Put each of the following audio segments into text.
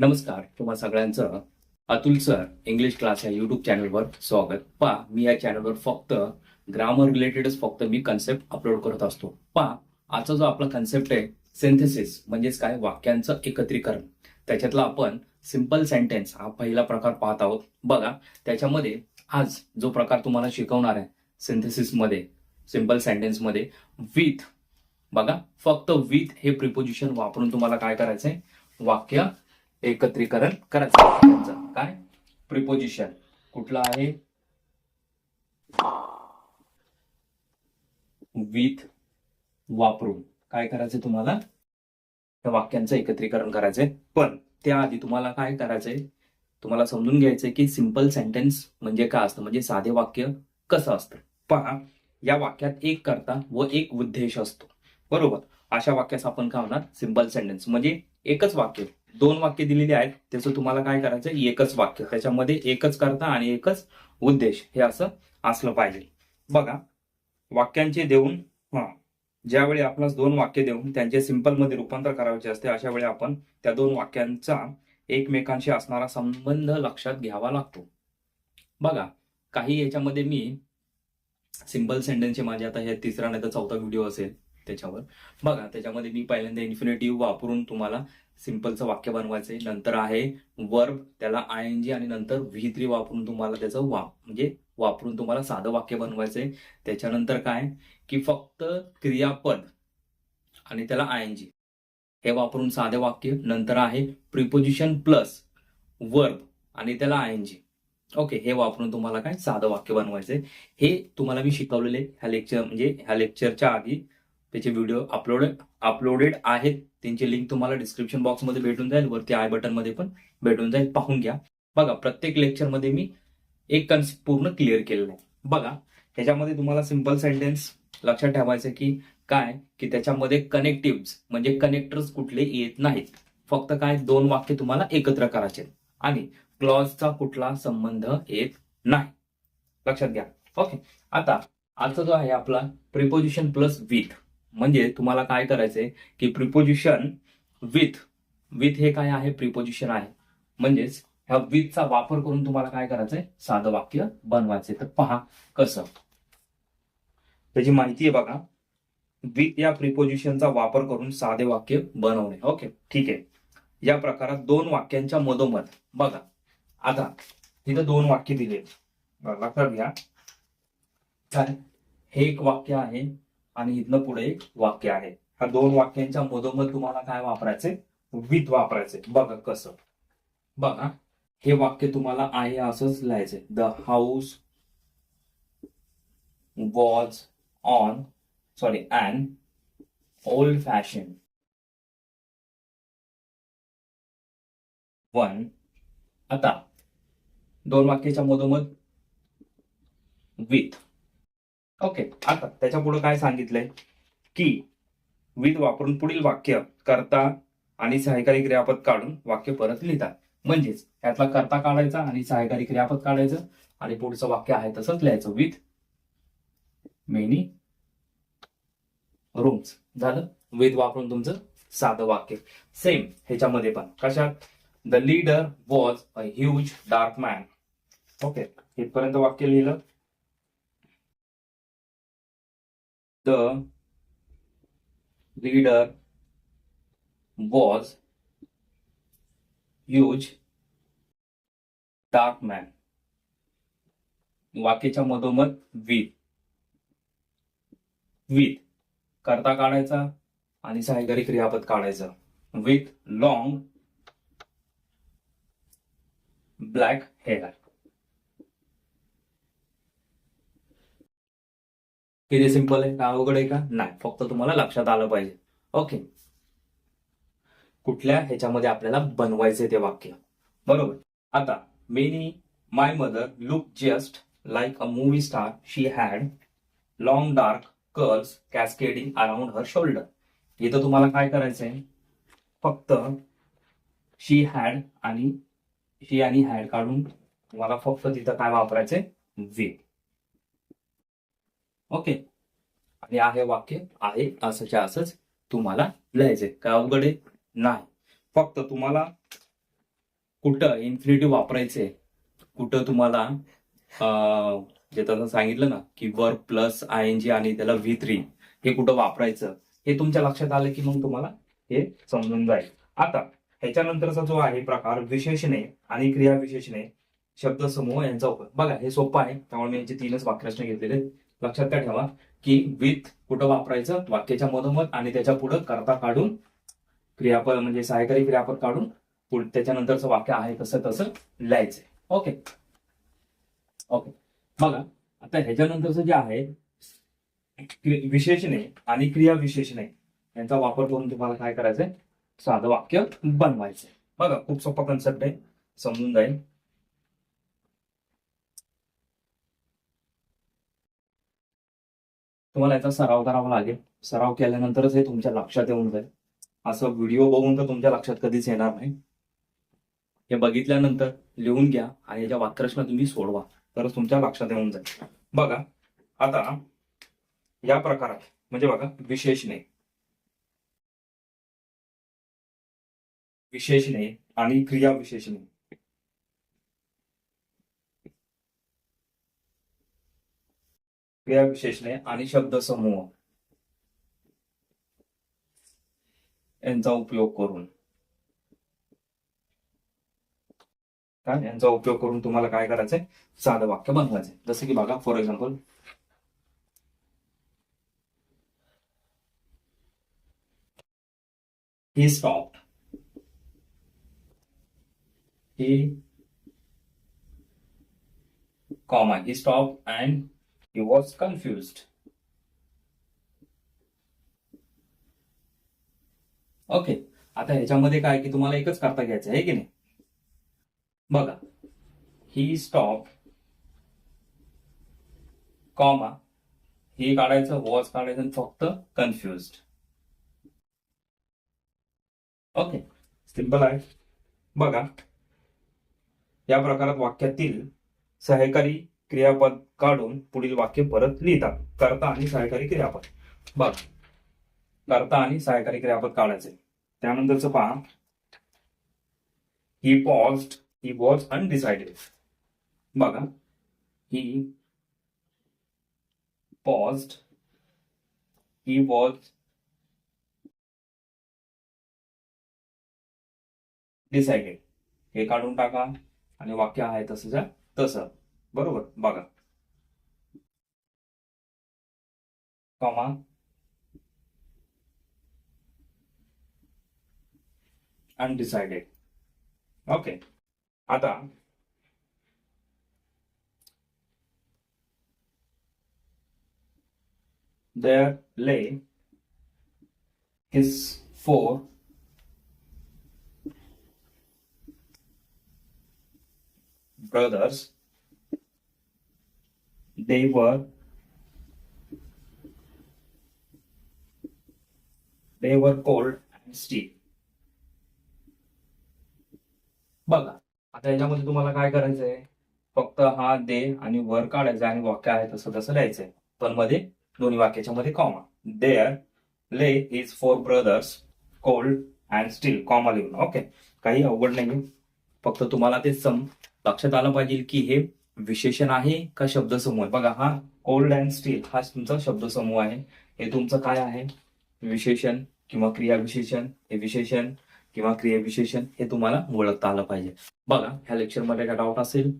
नमस्कार तुम्हा सगळ्यांचं अतुल सर इंग्लिश क्लास या युट्यूब चॅनलवर स्वागत. पा मी या चॅनलवर फक्त ग्रामर रिलेटेडच फक्त मी कन्सेप्ट अपलोड करत असतो. पा आजचा जो आपला कन्सेप्ट आहे सिंथेसिस म्हणजेच काय? वाक्यांचं एकत्रीकरण. त्याच्यातला आपण सिंपल सेंटेन्स हा पहिला प्रकार पाहत आहोत. बघा त्याच्यामध्ये आज जो प्रकार तुम्हाला शिकवणार आहे सिंथेसिसमध्ये सिंपल सेंटेन्समध्ये विथ बघा फक्त विथ हे प्रिपोजिशन वापरून तुम्हाला काय करायचंय? वाक्य एकत्रीकरण करायचं. काय? प्रिपोजिशन कुठलं आहे? विथ वापरून. काय करायचं तुम्हाला? त्या वाक्यांचं एकत्रीकरण करायचंय. पण त्याआधी तुम्हाला काय करायचंय? तुम्हाला समजून घ्यायचंय की सिंपल सेंटेन्स म्हणजे काय असतं? म्हणजे साधे वाक्य कसं असतं? पहा या वाक्यात एक करता व एक उद्देश असतो. बरोबर? अशा वाक्यास आपण काय होणार सिंपल सेंटेन्स म्हणजे एकच वाक्य. दोन वाक्य दिलेली आहेत त्याचं तुम्हाला काय करायचं एकच वाक्य. त्याच्यामध्ये एकच करता आणि एकच उद्देश. हे असं असलं पाहिजे. बघा वाक्यांचे देऊन हा ज्यावेळी आपणास दोन वाक्य देऊन त्यांचे सिंपलमध्ये रूपांतर करायचे असते अशा वेळी आपण त्या दोन वाक्यांचा एकमेकांशी असणारा संबंध लक्षात घ्यावा लागतो. बघा काही याच्यामध्ये मी सिंपल सेंटेन्सचे माझे आता हे तिसरा नाही तर चौथा व्हिडिओ असेल. त्याच्यावर. बघा त्याच्यामध्ये मी पहिल्यांदा इन्फिनेटिव्ह वापरून तुम्हाला सिम्पलचं वाक्य बनवायचंय. नंतर आहे वर्ब त्याला आय एन जी आणि नंतर व्ही थ्री वापरून तुम्हाला त्याचं वा म्हणजे वापरून तुम्हाला साधं वाक्य बनवायचंय. त्याच्यानंतर काय? की फक्त क्रियापद आणि त्याला आय एन जी हे वापरून साधे वाक्य. नंतर आहे प्रिपोजिशन प्लस वर्ब आणि त्याला आय एन जी ओके हे वापरून तुम्हाला काय? साधं वाक्य बनवायचंय. हे तुम्हाला मी शिकवलेले ह्या लेक्चर म्हणजे ह्या लेक्चरच्या आधी त्याचे व्हिडिओ अपलोड अपलोडेड आहेत. त्यांची लिंक तुम्हाला डिस्क्रिप्शन बॉक्समध्ये भेटून जाईल. वरती आय बटनमध्ये पण भेटून जाईल. पाहून घ्या. बघा प्रत्येक लेक्चरमध्ये मी एक कन्सेप्ट पूर्ण क्लिअर केलेलं आहे. बघा ह्याच्यामध्ये तुम्हाला सिंपल सेंटेन्स लक्षात ठेवायचं की काय? की त्याच्यामध्ये कनेक्टिव्ह म्हणजे कनेक्टर्स कुठले येत नाहीत. फक्त काय? दोन वाक्य तुम्हाला एकत्र करायचे आणि क्लॉजचा कुठला संबंध येत नाही. लक्षात घ्या. ओके आता आजचा जो आहे आपला प्रिपोजिशन प्लस विथ म्हणजे तुम्हाला काय करायचंय की प्रिपोजिशन विथ विथ हे काय आहे? प्रिपोजिशन आहे. म्हणजेच ह्या विथचा वापर करून तुम्हाला काय करायचंय? साधं वाक्य बनवायचंय. तर पहा कसं. त्याची माहिती आहे बघा विथ या प्रिपोजिशनचा वापर करून साधे वाक्य बनवणे. ओके? ठीक आहे. या प्रकारात दोन वाक्यांच्या मधोमध. बघा. आता तिथं दोन वाक्य दिले लक्षात घ्या. काय हे एक वाक्य आहे. आणि इथनं पुढे एक वाक्य आहे. ह्या दोन वाक्यांच्या मधोमध तुम्हाला काय वापरायचे विथ वापरायचे बघा कसं. बघा हे वाक्य तुम्हाला आहे असंच लिहायचे the house was on sorry and old fashion one आता दोन वाक्याच्या मधोमध विथ ओके आता त्याच्या पुढे काय सांगितलंय? की विध वापरून पुढील वाक्य करता आणि सहकारी क्रियापद काढून वाक्य परत लिहितात. म्हणजेच यातला करता काढायचा आणि सहकारी क्रियापद काढायचं आणि पुढचं वाक्य आहे तसंच लिहायचं. विथ मेनी रूम्स झालं? विध वापरून तुमचं साधं वाक्य. सेम ह्याच्यामध्ये पण. कशात? The leader was a huge dark man okay इथपर्यंत वाक्य लिहिलं. The leader was huge dark man वाक्याच्या मधोमध विथ विथ करता काढायचा आणि सहाय्यकारी क्रियापद काढायचं. With long black hair. किती सिंपल आहे? का अवघड आहे का? नाही फक्त तुम्हाला लक्षात आलं पाहिजे. ओके कुठल्या ह्याच्यामध्ये आपल्याला बनवायचे ते वाक्य? बरोबर. आता many my mother look just like a movie star she had long dark curls cascading around her shoulder इथं तुम्हाला काय करायचंय? फक्त शी हॅड आणि शी आणि हॅड काढून तुम्हाला फक्त तिथं काय वापरायचंय? With okay. आणि आहे वाक्य आहे असंच्या असंच तुम्हाला लिहायचंय. काय अवघड आहे? नाही. फक्त तुम्हाला कुठं इन्फिनिटिव्ह वापरायचे कुठं तुम्हाला जे तसं सांगितलं ना की work plus I N G आणि त्याला व्ही थ्री हे कुठं वापरायचं हे तुमच्या लक्षात आलं की मग तुम्हाला हे समजून जाईल. आता ह्याच्यानंतरचा जो आहे प्रकार विशेषणे आणि क्रिया विशेषणे शब्दसमूह यांचा बघा हे सोपं आहे. त्यामुळे मी यांचे तीनच वाक्यरचना घेतलेले लक्षात त्या ठेवा की विथ कुठं वापरायचं? वाक्याच्या मधोमध आणि त्याच्या पुढं करता काढून क्रियापद म्हणजे सहायकारी क्रियापद काढून पुढ त्याच्यानंतरचं वाक्य आहे तसं तसं लिहायचंय. ओके ओके बघा आता ह्याच्यानंतरचं जे आहे विशेषणे आणि क्रिया विशेषणे यांचा वापर करून तुम्हाला काय करायचंय? साधं वाक्य बनवायचंय. बघा खूप सोपा कन्सेप्ट आहे. समजून जाईल. तुम्हाला याचा सराव करावा लागेल. सराव केल्यानंतरच हे तुमच्या लक्षात येऊन जाईल. असं व्हिडिओ बघून तर तुमच्या लक्षात कधीच येणार नाही. हे बघितल्यानंतर लिहून घ्या आणि याच्या वाक्यरचना तुम्ही सोडवा. तरच तुमच्या लक्षात येऊन जाईल. बघा आता या प्रकारात म्हणजे बघा विशेषणे विशेषणे आणि क्रिया विशेषणे क्रिया विशेषणे आणि शब्दसमूह यांचा उपयोग करून. काय यांचा उपयोग करून तुम्हाला काय करायचंय? साधं वाक्य बनवायचंय. जसं की बघा for example he stopped. He comma he stopped and he was confused. Okay आता ह्याच्यामध्ये काय की तुम्हाला एकच करता घ्यायचं आहे की नाही? बघा. ही स्टॉप कॉमा ही काढायचं वॉज काढायचं आणि फक्त कन्फ्युज्ड ओके सिंपल आहे. बघा. या प्रकारात वाक्यातील सहकारी क्रियापद काढून पुढील वाक्य परत लिहितात. कर्ता आणि सहकारी क्रियापद. बघ. कर्ता आणि सहकारी क्रियापद काढायचे. त्यानंतरच पहा. He paused he was undecided बघा. He pause he was decided हे काढून टाका. आणि वाक्य आहे तसंच्या तसं. बरोबर बघा कॉमा अनडिसाइडेड ओके आता there lay his four brothers. They were they were cold and still. बघा आता याच्यामध्ये तुम्हाला काय करायचंय? फक्त हा दे आणि वर काढायचं आणि वाक्य आहे तसं तसं लिहायचंय. पण मध्ये दोन्ही वाक्याच्या मध्ये comma there lay is four brothers cold and still comma लिहून. ओके काही अवघड नाही फक्त तुम्हाला ते सम लक्षात आलं पाहिजे की हे विशेषण आहे का शब्दसमूह आहे बघा हा कोल्ड अँड स्टील हा तुमचा शब्दसमूह आहे. हे तुमचं काय आहे? विशेषण किंवा क्रियाविशेषण हे विशेषण किंवा क्रियाविशेषण हे तुम्हाला ओळखता आलं पाहिजे. बघा ह्या लेक्चरमध्ये काय डाऊट असेल.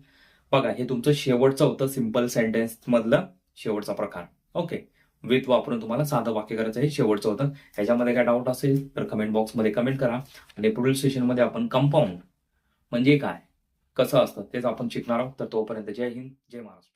बघा हे तुमचं शेवटचं होतं सिंपल सेंटेन्स मधलं शेवटचा प्रकार. ओके विथ वापरून तुम्हाला साधं वाक्य करायचं हे शेवटचं होतं. ह्याच्यामध्ये काय डाऊट असेल तर कमेंट बॉक्समध्ये कमेंट करा. आणि पुढील सेशनमध्ये आपण कंपाऊंड म्हणजे काय? कसं असतं तेच आपण शिकणार आहोत. तर तोपर्यंत जय हिंद जय महाराष्ट्र.